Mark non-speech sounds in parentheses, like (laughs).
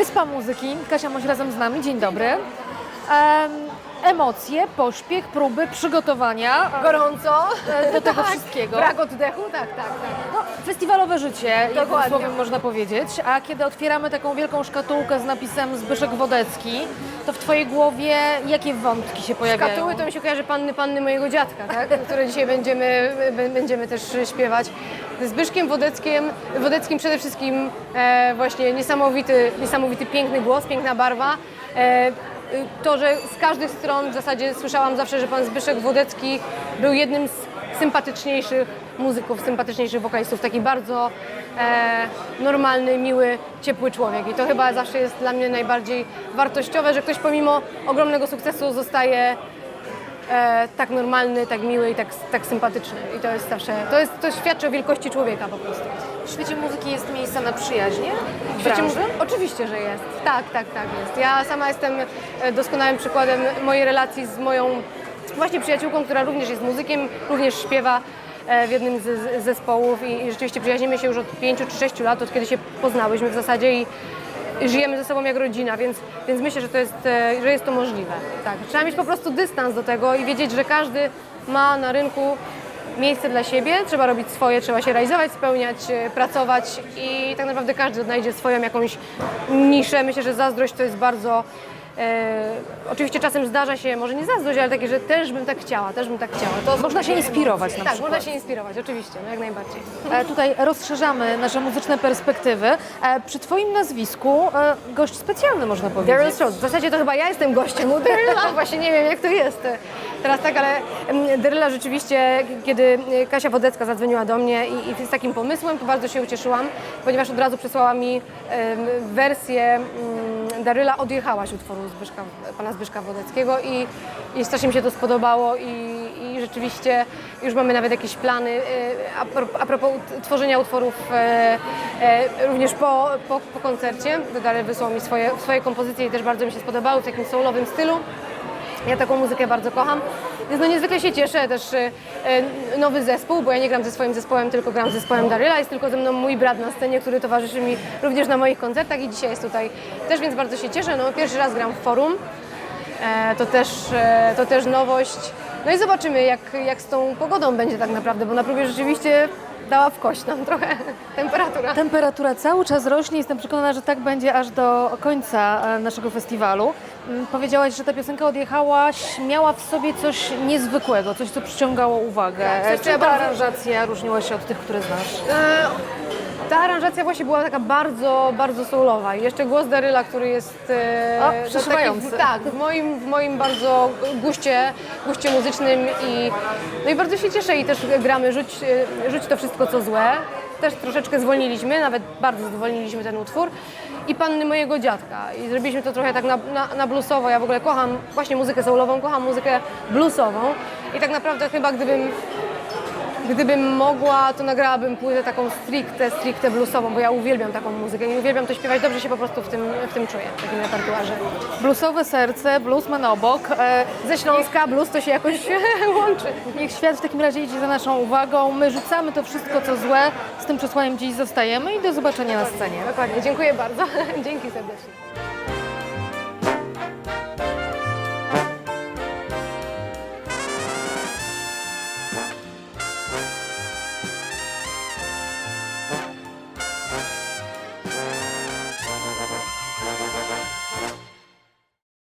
Wyspa Muzyki. Kasia Moś razem z nami. Dzień dobry. Em, emocje, pośpiech, próby, przygotowania Gorąco. e, do (laughs) tego Tak. wszystkiego. Brak oddechu, tak, tak, tak. No, festiwalowe życie, jednym słowem można powiedzieć. A kiedy otwieramy taką wielką szkatułkę z napisem Zbyszek Wodecki, to w Twojej głowie jakie wątki się pojawiają? Szkatuły to mi się kojarzy panny, panny mojego dziadka, tak? (laughs) które dzisiaj będziemy, będziemy też śpiewać. Zbyszkiem Wodeckiem, Wodeckim przede wszystkim e, właśnie niesamowity, niesamowity piękny głos, piękna barwa. E, to, że z każdych stron w zasadzie słyszałam zawsze, że pan Zbyszek Wodecki był jednym z sympatyczniejszych muzyków, sympatyczniejszych wokalistów, taki bardzo e, normalny, miły, ciepły człowiek. I to chyba zawsze jest dla mnie najbardziej wartościowe, że ktoś pomimo ogromnego sukcesu zostaje e, tak normalny, tak miły i tak, tak sympatyczny. I to jest zawsze, to, jest, to świadczy o wielkości człowieka po prostu. W świecie muzyki jest miejsce na przyjaźnie? W świecie branży? mu- Oczywiście, że jest. Tak, tak, tak jest. Ja sama jestem e, doskonałym przykładem mojej relacji z moją właśnie przyjaciółką, która również jest muzykiem, również śpiewa e, w jednym z zespołów i, rzeczywiście przyjaźnimy się już od pięciu czy sześciu lat, od kiedy się poznałyśmy w zasadzie i żyjemy ze sobą jak rodzina, więc, więc myślę, że to jest, e, że jest to możliwe. Tak. Trzeba mieć po prostu dystans do tego i wiedzieć, że każdy ma na rynku miejsce dla siebie, trzeba robić swoje, trzeba się realizować, spełniać, e, pracować i tak naprawdę każdy znajdzie swoją jakąś niszę. Myślę, że zazdrość to jest bardzo. E, oczywiście czasem zdarza się, może nie zazdrość, ale takie, że też bym tak chciała, też bym tak chciała. To Można się inspirować na Tak, przykład. można się inspirować, oczywiście, no jak najbardziej. E, Tutaj rozszerzamy nasze muzyczne perspektywy. E, Przy Twoim nazwisku e, gość specjalny można powiedzieć. Daryl Strode. W zasadzie to chyba ja jestem gościem u Daryla, właśnie nie wiem jak to jest teraz tak, ale em, Daryla rzeczywiście, kiedy Kasia Wodecka zadzwoniła do mnie i, i z takim pomysłem, to bardzo się ucieszyłam, ponieważ od razu przysłała mi wersję mm, Daryla Odjechałaś utworu Zbyszka, pana Zbyszka Wodeckiego i, i strasznie mi się to spodobało i, i rzeczywiście już mamy nawet jakieś plany e, a, pro, a propos tworzenia utworów e, e, również po, po, po koncercie. Daryl wysłał mi swoje, swoje kompozycje i też bardzo mi się spodobały w takim soulowym stylu. Ja taką muzykę bardzo kocham. Więc no niezwykle się cieszę też e, e, nowy zespół, bo ja nie gram ze swoim zespołem, tylko gram z zespołem Daryla. Jest tylko ze mną mój brat na scenie, który towarzyszy mi również na moich koncertach i dzisiaj jest tutaj też, więc bardzo się cieszę. No, pierwszy raz gram w forum. E, to, też, e, to też nowość. No i zobaczymy, jak, jak z tą pogodą będzie tak naprawdę, bo na próbie rzeczywiście dała w kość nam trochę (laughs) temperatura. Temperatura cały czas rośnie. Jestem przekonana, że tak będzie aż do końca e, naszego festiwalu. Mm, Powiedziałaś, że ta piosenka odjechałaś, miała w sobie coś niezwykłego, coś, co przyciągało uwagę. Tak, E, Czy ta aranżacja różniła się od tych, które znasz? E, Ta aranżacja właśnie była taka bardzo, bardzo soulowa. I jeszcze głos Daryla, który jest e, O, no, przeszywający. tak, w moim, w moim bardzo guście, guście muzycznym i, no i bardzo się cieszę i też gramy Rzuć, e, rzuć to wszystko co złe. Też troszeczkę zwolniliśmy, nawet bardzo zwolniliśmy ten utwór. I panny mojego dziadka. I zrobiliśmy to trochę tak na, na, na bluesowo. Ja w ogóle kocham właśnie muzykę soulową, kocham muzykę bluesową. I tak naprawdę chyba gdybym Gdybym mogła, to nagrałabym płytę taką stricte, stricte bluesową, bo ja uwielbiam taką muzykę i uwielbiam to śpiewać. Dobrze się po prostu w tym, w tym czuję, w takim repertuarze. Bluesowe serce, bluesman obok. E, Ze Śląska blues to się jakoś (laughs) łączy. Niech świat w takim razie idzie za naszą uwagą. My rzucamy to wszystko, co złe. Z tym przesłaniem dziś zostajemy i do zobaczenia na scenie. Dokładnie, dziękuję bardzo. (laughs) Dzięki serdecznie.